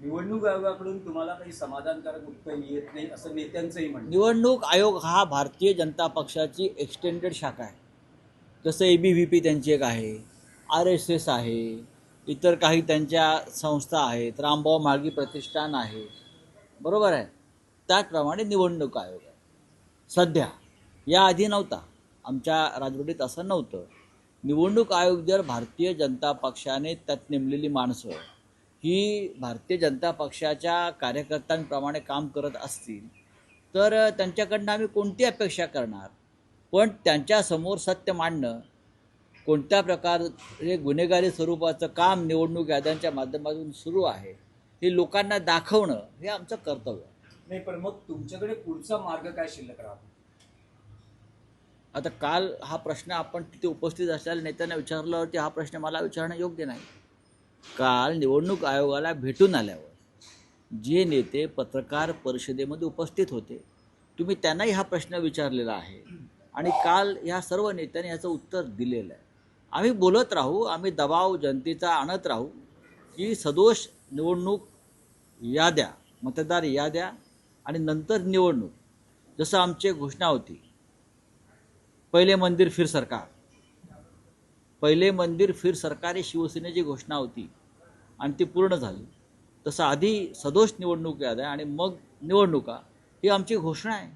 निवडणूक आयोगाकडून तुम्हाला काही समाधानकारक उत्तर येत नाही असं नेत्यांचंही म्हणणं निवडणूक आयोग हा भारतीय जनता पक्षाची एक्सटेंडेड शाखा आहे. जसं ए बी व्ही पी त्यांची एक आहे आर एस एस आहे इतर काही त्यांच्या संस्था आहेत रामभाऊ मार्गी प्रतिष्ठान आहे. बरोबर आहे? त्याचप्रमाणे निवडणूक आयोग आहे. सध्या याआधी नव्हता. आमच्या राजवटीत असं नव्हतं. निवडणूक आयोग जर भारतीय जनता पक्षाने त्यात नेमलेली माणसं ही भारतीय जनता पक्षाच्या कार्यकर्त्यांप्रमाणे काम करत असतील तर त्यांच्याकडनं आम्ही कोणती अपेक्षा करणार? पण त्यांच्यासमोर सत्य मांडणं कोणत्या प्रकारे गुन्हेगारी स्वरूपाचं काम निवडणूक याद्यांच्या माध्यमातून सुरू आहे हे लोकांना दाखवणं हे आमचं कर्तव्य आहे. नाही पण मग तुमच्याकडे पुढचा मार्ग काय शिल्लक राहतो? आता काल हा प्रश्न आपण तिथे उपस्थित असलेल्या नेत्यांना विचारल्यावरती हा प्रश्न मला विचारणं योग्य नाही. काल निवडणूक आयोगाला भेटून आल्यावर जे नेते पत्रकार परिषदेमध्ये उपस्थित होते तुम्ही त्यांनाही हा प्रश्न विचारलेला आहे. आणि काल ह्या सर्व नेत्यांनी ह्याचं उत्तर दिलेलं आहे. आम्ही बोलत राहू आम्ही दबाव जनतेचा आणत राहू की सदोष निवडणूक याद्या मतदार याद्या आणि नंतर निवडणूक. जसं आमची एक घोषणा होती पहिले मंदिर फिर सरकार. पहिले मंदिर फिर सरकारी शिवसेनेची घोषणा होती आणि ती पूर्ण झाली. तसं आधी सदोष निवडणूक याद्या आणि मग निवडणुका ही आमची घोषणा आहे.